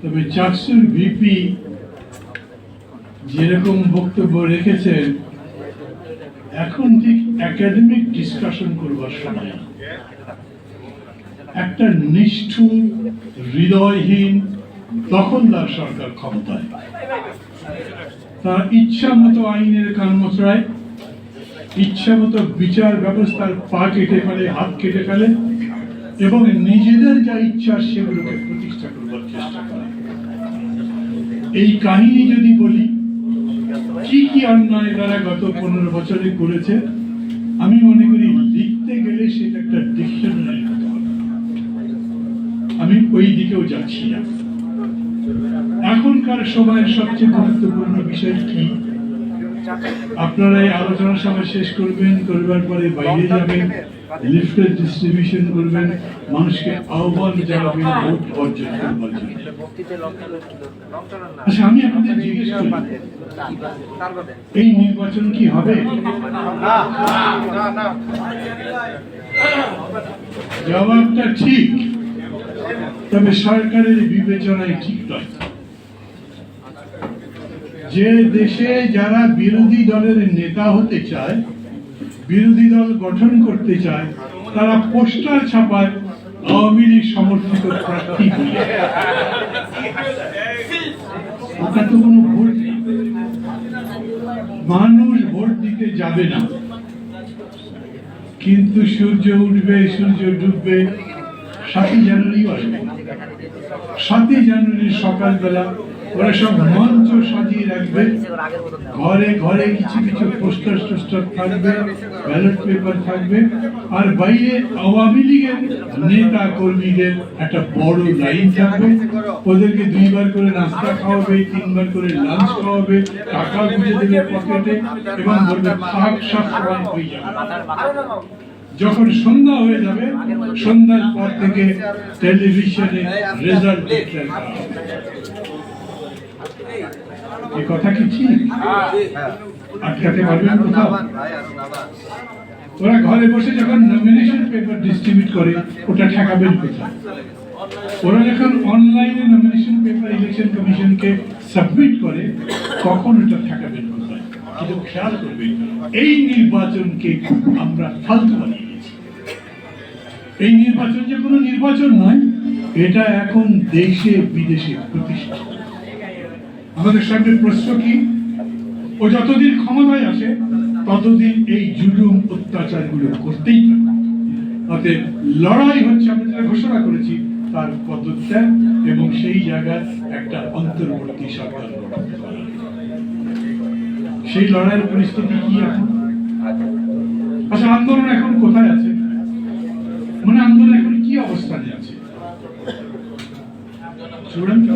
তবে চাকসুর ভিপি যেরকম বক্তব্য রেখেছেন, এখন ঠিক একাডেমিক ডিসকাশন করবার সময়। একটা নিষ্ঠুর, হৃদয়হীন তখনকার সরকার ক্ষমতায়। তারা ইচ্ছা মতো আইনের কান ইচ্ছা মতো বিচার ব্যবস্থার পা কেটে ফেলে, হাত কেটে ফেলে এবং নিজেদের যা ইচ্ছা সেগুলোকে প্রতিষ্ঠা করবার চেষ্টা করে। এই কাহিনী যদি বলি, কি কি অন্যায় তারা গত পনেরো বছরে করেছে, আমি মনে করি লিখতে গেলে সেটা একটা ডিকশনারি হতে হবে। আমি ওই দিকেও যাচ্ছি না। এখনকার সময়ের সবচেয়ে গুরুত্বপূর্ণ বিষয় কি? আপনারা এই আলোচনা সভা শেষ করবেন, করবার পরে বাইরে যাবেন, লিফটের ডিস্ট্রিবিউশন করবেন, মানুষকে আহ্বান জানাবেন, ভোট অর্জন করবার জন্য। আচ্ছা আমি আপনাদের জিজ্ঞেস করি, এই নির্বাচন কি হবে? জবাবটা ঠিক, তবে সরকারের বিবেচনায় ঠিক নয়। যে দেশে যারা বিরোধী দলের নেতা হতে চায়, বিরোধী দল গঠন করতে চায়, তারা পোস্টার ছাপায় আওয়ামী লীগ সমর্থিত প্রার্থী। ওটা তো কোনো ভোট মানুষ ভোট দিতে যাবে না। কিন্তু সূর্য উঠবে, সূর্য ডুববে, সাতই জানুয়ারি আসবে। সাতই জানুয়ারি সকালবেলা ওরা সব মঞ্চ সাজিয়ে রাখবে। ঘরে ঘরে কিছু কিছু পোস্টার টোস্টার থাকবে ব্যালট পেপার থাকবে। আর বাইরে আওয়ামী লীগের নেতা কর্মীদের একটা বড় লাইন থাকবে। ওদেরকে দুইবার করে নাস্তা খাওয়াবে, তিনবার করে লাঞ্চ খাওয়াবে, টাকা বুঝে দেবে পকেটে এবং বলবে, থাক, সব সময় হয়ে যাবে। যখন সন্ধ্যা হয়ে যাবে, সন্ধ্যার পর থেকে টেলিভিশনে রেজাল্ট হবে এই কথা কি ঠিক? আটকাতে পারবেন কোথাও? ওরা ঘরে বসে যখন নমিনেশন পেপার ডিস্ট্রিবিউট করে ওটা ঠেকাবেন কোথায়? ওরা যখন অনলাইনে নমিনেশন পেপার ইলেকশন কমিশনকে সাবমিট করে তখন ওটা ঠেকাবেন কোথায়? কিন্তু খেয়াল করবেন এই নির্বাচনকে আমরা ফালতু বানিয়ে এই নির্বাচন যে কোনো নির্বাচন নয় এটা এখন দেশে বিদেশে প্রতিষ্ঠিত। আমাদের সামনে প্রশ্ন কি? ও যতদিন ক্ষমতায় আছে, ততদিন এই জুলুম অত্যাচারগুলো করতেই অতএব লড়াই হচ্ছে, আমরা যেটা ঘোষণা করেছি, তার পদত্যাগ এবং সেই জায়গায় একটা অন্তর্বর্তী সরকার সেই লড়াইয়ের পরিস্থিতি কি এখন? আচ্ছা আন্দোলন এখন কোথায় আছে? মানে আন্দোলন এখন কি অবস্থানে আছে? চূড়ান্ত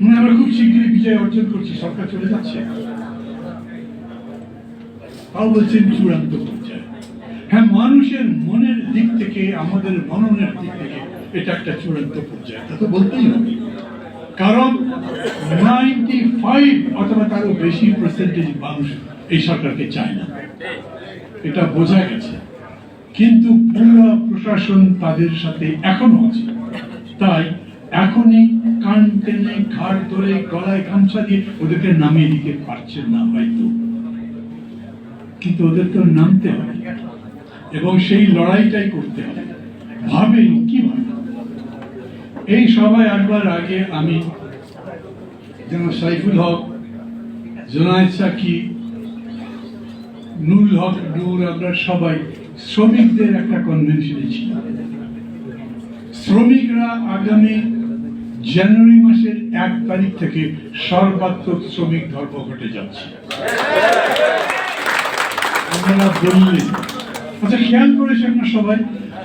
আমরা খুব শীঘ্রই বিজয় অর্জন করছি, সরকার চলে যাচ্ছে। তাও বলছেন চূড়ান্ত পর্যায়ে। হ্যাঁ মানুষের মনের দিক থেকে, আমাদের মননের দিক থেকে এটা একটা চূড়ান্ত পর্যায়ে, তা তো বলতেই হবে। কারণ নাইনটি ফাইভ অথবা তারও বেশি পার্সেন্টেজ মানুষ এই সরকারকে চায় না। এটা বোঝা গেছে। কিন্তু পুরো প্রশাসন তাদের সাথে এখনও আছে। তাই এখনই কান টেনে ঘাড় ধরে গলায় গামছা দিয়ে ওদেরকে নামিয়ে দিতে পারছেন না হয়তো। কিন্তু ওদের তো নামতে হবে এবং সেই লড়াইটাই করতে হবে। ভাবেন কীভাবে এই সভায় আসবার আগে আমি যেন সাইফুল হক জোনায়েদ সাকি, নুরুল হক নূর, আমরা সবাই শ্রমিকদের একটা কনভেনশনে ছিলাম। শ্রমিকরা আগামী জানুয়ারি মাসের এক তারিখ থেকে সর্বাত্মক শ্রমিক ধর্মঘটে যাচ্ছে। আপনারা বললেন। আচ্ছা খেয়াল করেছেন না সবাই,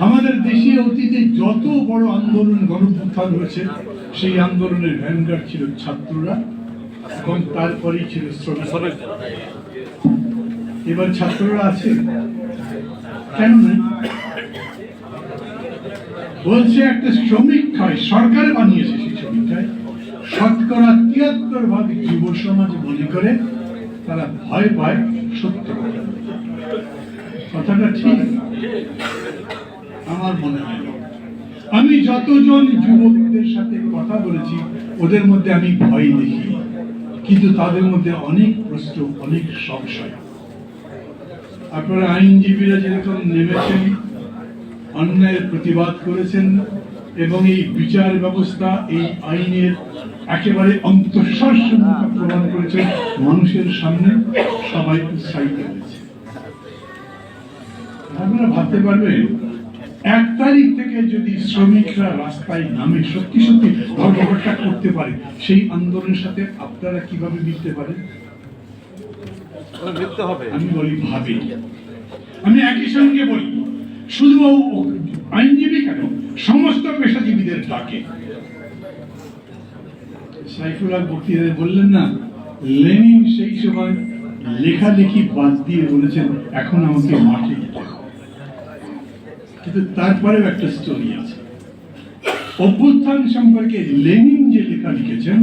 আমাদের দেশে অতীতে যত বড় আন্দোলন গণপুত্থান হয়েছে, সেই আন্দোলনের ভ্যানগার্ড ছিল ছাত্ররা, এবং তারপরেই ছিল শ্রমিক এবার ছাত্ররা আছে? কেন না বলছে, একটা সমীক্ষায় সরকার বানিয়েছে সেই সমীক্ষায় শতকরা তিয়াত্তর ভাগ যুব সমাজ মনে করে তারা ভয় পায় সত্য কথাটা ঠিক। আমার মনে হয় আমি যতজন যুবকদের সাথে কথা বলেছি, ওদের মধ্যে আমি ভয় দেখি। কিন্তু তাদের মধ্যে অনেক প্রশ্ন, অনেক সংশয়। আপনারা আইনজীবীরা যেরকম নেমেছেন অন্যায়ের প্রতিবাদ করেছেন এবং এই বিচার ব্যবস্থা এই আইনের একেবারে সম্মুখ প্রদান করেছেন মানুষের সামনে সবাই উৎসাহিত হয়েছে। আপনারা ভাবতে পারবেন এক তারিখ থেকে যদি শ্রমিকরা রাস্তায় নামে সত্যি সত্যি ধর্মঘটটা করতে পারে সেই আন্দোলনের সাথে আপনারা কীভাবে মিলতে পারেন? আমি বলি ভাবি। আমি একই সঙ্গে বলি শুধু আইনজীবী কেন? সমস্ত পেশাজীবীদের ডাকে। সাইফুল্লাহ বক্তৃতায় বললেন না, লেনিন সেই সময় লেখালেখি বাদ দিয়ে বলেছেন, এখন আমাকে মাঠে কিন্তু তারপরেও একটা স্টোরি আছে। অভ্যুত্থান সম্পর্কে লেনিন যে লেখা লিখেছেন,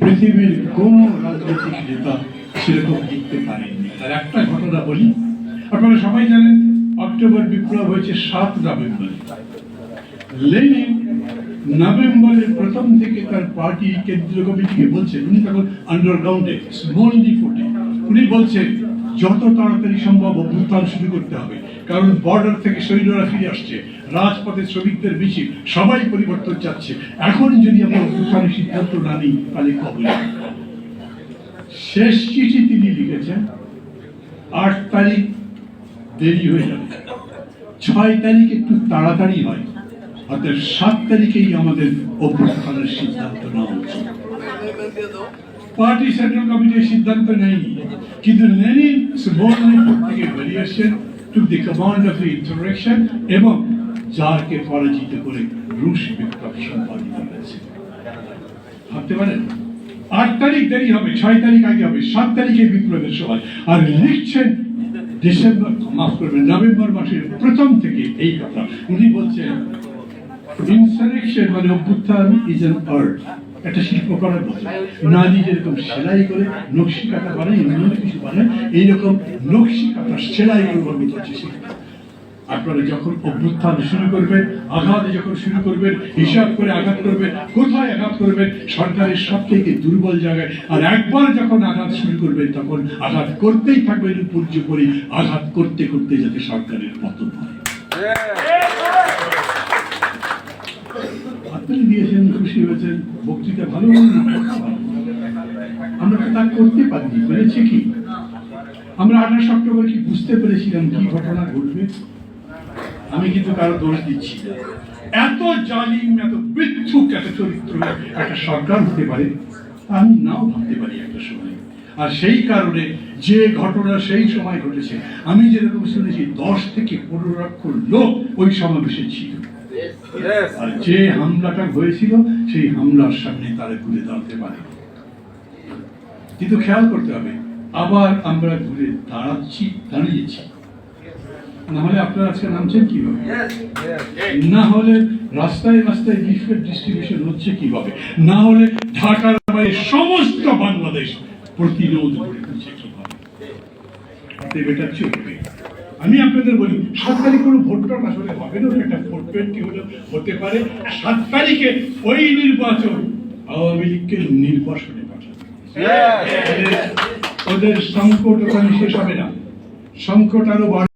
পৃথিবীর কোন রাজনৈতিক নেতা সেরকম লিখতে পারেননি। আর একটা ঘটনা বলি, আপনারা সবাই জানেন অক্টোবর বিপ্লব হয়েছে সাত নভেম্বর। লেনিন নভেম্বরের প্রথম থেকে তার পার্টি কেন্দ্রীয় কমিটিকে বলছেন, উনি তখন আন্ডারগ্রাউন্ডে স্মল ডিফোর্টে উনি বলছেন, যত তাড়াতাড়ি সম্ভব অভ্যুত্থান শুরু করতে হবে, কারণ বর্ডার থেকে সৈন্যরা ফিরে আসছে, রাজপথে শ্রমিকদের মিছিল, সবাই পরিবর্তন চাচ্ছে। এখন যদি আমরা অভ্যুত্থানের সিদ্ধান্ত না নিই, তাহলে কবে? শেষ চিঠি তিনি লিখেছেন, আট তারিখ দেরি হয়ে যাবে। ছয় তারিখ একটু তাড়াতাড়ি হয়। অর্থাৎ সাত তারিখেই আমাদের অভ্যুত্থানের সিদ্ধান্ত নেওয়া উচিত পার্টি সেন্ট্রাল কমিটির সিদ্ধান্ত নেয়নি কিন্তু লেনিন সুবর্ণপুর থেকে বেরিয়ে এসেছেন to the command of interaction এবং জারকে পরাজিত করে রুশ বিপ্লব সম্পাদিত হয়েছে। ভাবতে পারেন? আট তারিখ দেরি হবে, ছয় তারিখ আগে হবে, সাত তারিখে বিপ্লবের সময়। আর লিখছেন ডিসেম্বর, মাফ করবেন, নভেম্বর মাসের প্রথম থেকে এই কথা। উনি বলছেন ইনসারেকশন মানে অভ্যুত্থান ইজ এন আর্ট একটা শিল্পকলার কথা নারী যেরকম সেলাই করে নকশি কাটা বানায় অন্য কিছু বানায়, এইরকম নকশি কাটা সেলাই করে মতো হচ্ছে শিল্প। আপনারা যখন অভ্যুত্থান শুরু করবেন, আঘাত যখন শুরু করবেন, হিসাব করে আঘাত করবেন, কোথায় আঘাত করবেন, সরকারের সব থেকে দুর্বল জায়গায়। আর একবার যখন আঘাত শুরু করবেন, তখন আঘাত করতেই থাকবেন উপর্য করে আঘাত করতে করতে যাতে সরকারের পতন হয়। আপনি দিয়েছেন, খুশি হয়েছেন, বক্তৃতা ভালো। আমরা তা করতে পারিনি পেরেছি কি? আমরা আঠাশ অক্টোবর কি বুঝতে পেরেছিলাম কি ঘটনা ঘটবে? আমি কিন্তু কারও দোষ দিচ্ছি। এত জালিম, এত বিচ্ছুক এত চরিত্র, একটা সরকার হতে পারে, আমি নাও ভাবতে পারি একটা সময়। আর সেই কারণে যে ঘটনা সেই সময় ঘটেছে, আমি যেরকম শুনেছি, দশ থেকে পনেরো লক্ষ লোক ওই সমাবেশে ছিল। আর যে হামলাটা হয়েছিল, সেই হামলার সামনে তারা ঘুরে দাঁড়াতে পারে। কিন্তু খেয়াল করতে হবে, আবার আমরা ঘুরে দাঁড়াচ্ছি, দাঁড়িয়েছি। না হলে আপনারা আজকে নামছেন কীভাবে? না হলে রাস্তায় রাস্তায় লিফলেট ডিস্ট্রিবিউশন হচ্ছে কীভাবে? না হলে ঢাকার বাইরে সমস্ত বাংলাদেশ প্রতিরোধ করে তুলছে কীভাবে? এটা চলবে। আমি আপনাদের বলি সাত তারিখ কোনো ভোটটা আসলে হবে না একটা ভোট পেন্টি হলে হতে পারে। সাত তারিখে ওই নির্বাচন আওয়ামী লীগকে নির্বাসনে পাঠাবে। ওদের- ওদের সংকট ওখানে শেষ হবে না। সংকট আরও বাড়বে।